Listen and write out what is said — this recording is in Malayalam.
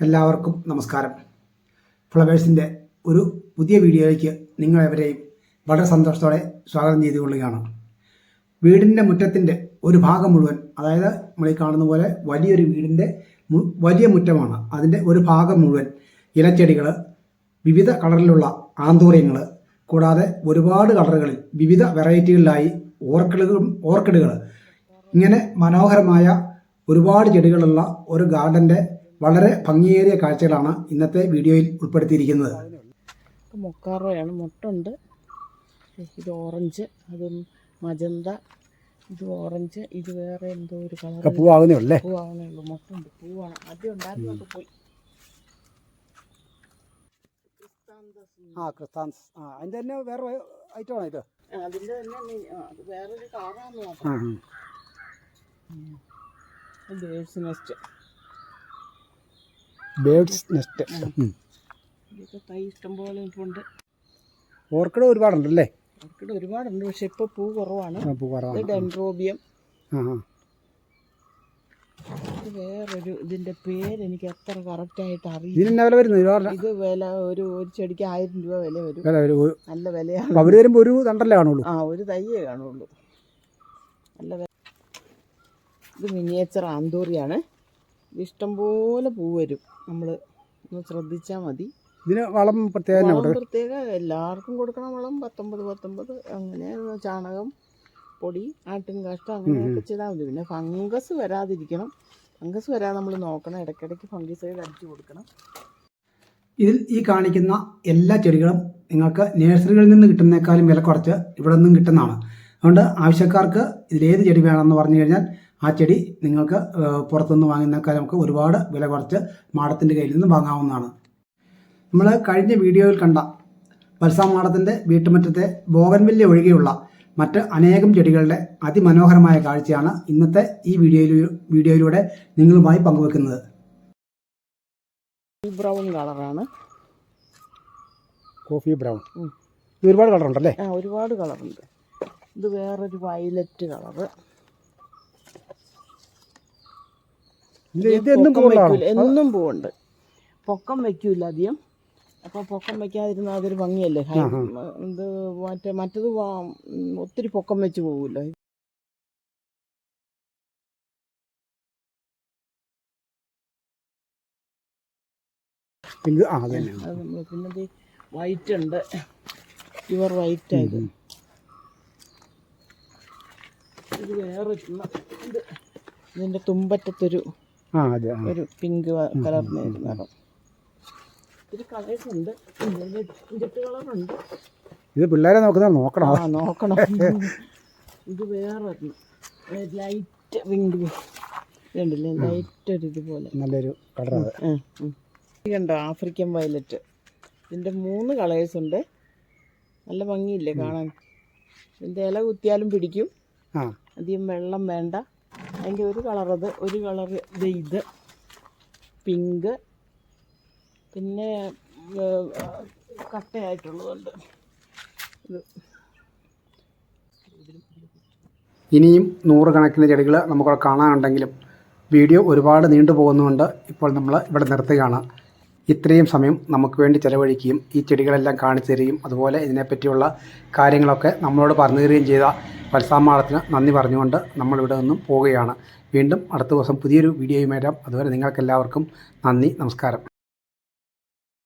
എല്ലാവർക്കും നമസ്കാരം. ഫ്ലവേഴ്സിന്റെ ഒരു പുതിയ വീഡിയോയിലേക്ക് നിങ്ങളെവരെയും വളരെ സന്തോഷത്തോടെ സ്വാഗതം ചെയ്തുകൊള്ളുകയാണ്. വീടിന്റെ മുറ്റത്തിന്റെ ഒരു ഭാഗം മുഴുവൻ അതായത് നമ്മൾ ഈ കാണുന്ന പോലെ വലിയൊരു വീടിന്റെ വലിയ മുറ്റമാണ്. അതിന്റെ ഒരു ഭാഗം മുഴുവൻ ഇലച്ചെടികൾ വിവിധ കളറിലുള്ള ആന്തൂര്യങ്ങൾ കൂടാതെ ഒരുപാട് കളറുകളിൽ വിവിധ വെറൈറ്റികളിലായി ഓർക്കിഡുകളും. ഓർക്കിഡുകൾ ഇങ്ങനെ മനോഹരമായ ഒരുപാട് ചെടികളുള്ള ഒരു ഗാർഡന്റെ വളരെ ഭംഗിയേറിയ കാഴ്ചകളാണ് ഇന്നത്തെ വീഡിയോയിൽ ഉൾപ്പെടുത്തിയിരിക്കുന്നത്. മൊക്കാറോയാണ് മുട്ടുണ്ട്. ഇത് ഓറഞ്ച് അത് മജന്ത ഇത് ഓറഞ്ച് ഇത് വേറെ എന്തോ ഒരു കളർ പൂവാകുന്നേ ഉള്ളേ പൂവാകുന്നേ ഉള്ളൂ. മുട്ടുണ്ട്. പൂവാണ്. ആദ്യം ഉണ്ടായിരുന്നൊക്കെ പോയി. ആ ക്രിസ്താൻസ്. ആ അതിന്റെ തന്നെ വേറെ ഐറ്റമാണോ ഇത്? അതിന്റെ തന്നെ വേറൊരു കളറാണെന്ന് നോക്കാം birds nest. Birds nest orchid തൈ ഇഷ്ടംപോലെ ഇപ്പുണ്ട് ഓർക്കിഡ് ഒരുപാടുണ്ടല്ലേ? ഓർക്കിഡ് ഒരുപാടുണ്ട് പക്ഷെ ഇപ്പോൾ പൂ കുറവാണ്. പൂ കുറവാണ്. ഡെൻഡ്രോബിയം ആ വേറൊരു ഇതിന്റെ പേര് എനിക്ക് അത്ര അറിയില്ല. എന്നാ വില വരുന്നത്? ഒരുപാട് ഇത് വില ഒരു ഒരു ചെടിക്ക് ആയിരം രൂപ വില വരും. നല്ല വിലയാണ്. അവർ വരുമ്പോ ഒരു തണ്ടല്ലേ കാണുള്ളൂ? ആ ഒരു തയ്യേ കാണുള്ളൂ. നല്ല വില ഇത് മിനിയേച്ചർ ആന്തൂറിയാണ്. ഇഷ്ടംപോലെ പൂ വരും. നമ്മൾ ഒന്ന് ശ്രദ്ധിച്ചാൽ മതി. ഇതിന് വളം പ്രത്യേകം പ്രത്യേകം വളം കൊടുക്കും പ്രത്യേക എല്ലാവർക്കും കൊടുക്കണം വളം. പത്തൊമ്പത് പത്തൊമ്പത് അങ്ങനെ ചാണകം പൊടി ആട്ടിൻ കാഷ്ടം അങ്ങനെയൊക്കെ ചെയ്താൽ മതി. പിന്നെ ഫംഗസ് വരാതിരിക്കണം. ഫംഗസ് വരാതെ നമ്മൾ നോക്കണം. ഇടയ്ക്കിടയ്ക്ക് ഫംഗിസൈഡ് അടിച്ചു കൊടുക്കണം. ഇതിൽ ഈ കാണിക്കുന്ന എല്ലാ ചെടികളും നിങ്ങൾക്ക് നഴ്സറികളിൽ നിന്ന് കിട്ടുന്നേക്കാളും വില കുറച്ച് ഇവിടെ നിന്നും കിട്ടുന്നതാണ്. അതുകൊണ്ട് ആവശ്യക്കാർക്ക് ഇതിലേത് ചെടി വേണമെന്ന് പറഞ്ഞു കഴിഞ്ഞാൽ ആ ചെടി നിങ്ങൾക്ക് പുറത്തുനിന്ന് വാങ്ങുന്നേക്കാൾ നമുക്ക് ഒരുപാട് വില കുറച്ച് മാടത്തിന്റെ കയ്യിൽ നിന്ന് വാങ്ങാവുന്നതാണ്. നമ്മൾ കഴിഞ്ഞ വീഡിയോയിൽ കണ്ട വത്സാ മാടത്തിന്റെ വീട്ടുമുറ്റത്തെ ബോഗൻവില്ല ഒഴികെയുള്ള മറ്റ് അനേകം ചെടികളുടെ അതിമനോഹരമായ കാഴ്ചയാണ് ഇന്നത്തെ ഈ വീഡിയോയിൽ വീഡിയോയിലൂടെ നിങ്ങളുമായി പങ്കുവെക്കുന്നത്. ബ്രൗൺ കളറാണ് കോഫി ബ്രൗൺ ഒരുപാട് കളറുണ്ടല്ലേ ആ ഒരുപാട് കളറുണ്ട് ഇത് വേറൊരു വയലറ്റ് കളറ് ഇത് ഇത് എന്നും പൊക്കം കൂടുതലാണോ എന്നും പൂവുണ്ട്. പൊക്കം വെക്കൂല അധികം അപ്പോൾ പൊക്കം വെക്കാതിരുന്നാൽ അതൊരു ഭംഗിയല്ലേ. ഇത് മറ്റേ മറ്റത് ഒത്തിരി പൊക്കം വെച്ച് ആ അത് നമ്മൾ പിന്നെ വൈറ്റ് ഉണ്ട്. ഇവർ വൈറ്റ് ആയത് ഇത്. വേറെ ഇതിന്റെ തുമ്പറ്റത്തൊരു ആ അതെ. ഒരു പിങ്ക് കളറിന് നിറം ഇത് കളേഴ്സ് ഉണ്ട്. ജെറ്റ് കളറുണ്ട് ഇത് പിള്ളേരെ നോക്കുന്ന നോക്കണം? ആ നോക്കണം. ഇത് വേറെ ലൈറ്റ് പിങ്ക് കണ്ടില്ലേ? ലൈറ്റ് ഒരു ഇതുപോലെ. നല്ലൊരു. ഇത് കണ്ടോ? ആഫ്രിക്കൻ വയലറ്റ് ഇതിന്റെ മൂന്ന് കളേഴ്സ് ഉണ്ട്. നല്ല ഭംഗിയില്ലേ കാണാൻ? ഇതിന്റെ ഇല കുത്തിയാലും പിടിക്കും. ആ. അധികം വെള്ളം വേണ്ട. അതിന്റെ ഒരു കളർ അത് ഒരു കളർ ഇത് ഇത്. പിങ്ക്. പിന്നെ കട്ടയായിട്ടുള്ളതുണ്ട്. ഇനിയും നൂറുകണക്കിന് ചെടികൾ നമുക്ക് കാണാനുണ്ടെങ്കിലും വീഡിയോ ഒരുപാട് നീണ്ടു പോകുന്നതുകൊണ്ട് ഇപ്പോൾ നമ്മൾ ഇവിടെ നിർത്തുകയാണ്. ഇത്രയും സമയം നമുക്ക് വേണ്ടി ചെലവഴിക്കുകയും ഈ ചെടികളെല്ലാം കാണിച്ചു തരികയും അതുപോലെ ഇതിനെപ്പറ്റിയുള്ള കാര്യങ്ങളൊക്കെ നമ്മളോട് പറഞ്ഞു തരികയും ചെയ്ത വത്സാമാളത്തിന് നന്ദി പറഞ്ഞുകൊണ്ട് നമ്മളിവിടെ നിന്നും പോവുകയാണ്. വീണ്ടും അടുത്ത ദിവസം പുതിയൊരു വീഡിയോയുമായി വരാം. അതുവരെ നിങ്ങൾക്കെല്ലാവർക്കും നന്ദി നമസ്കാരം.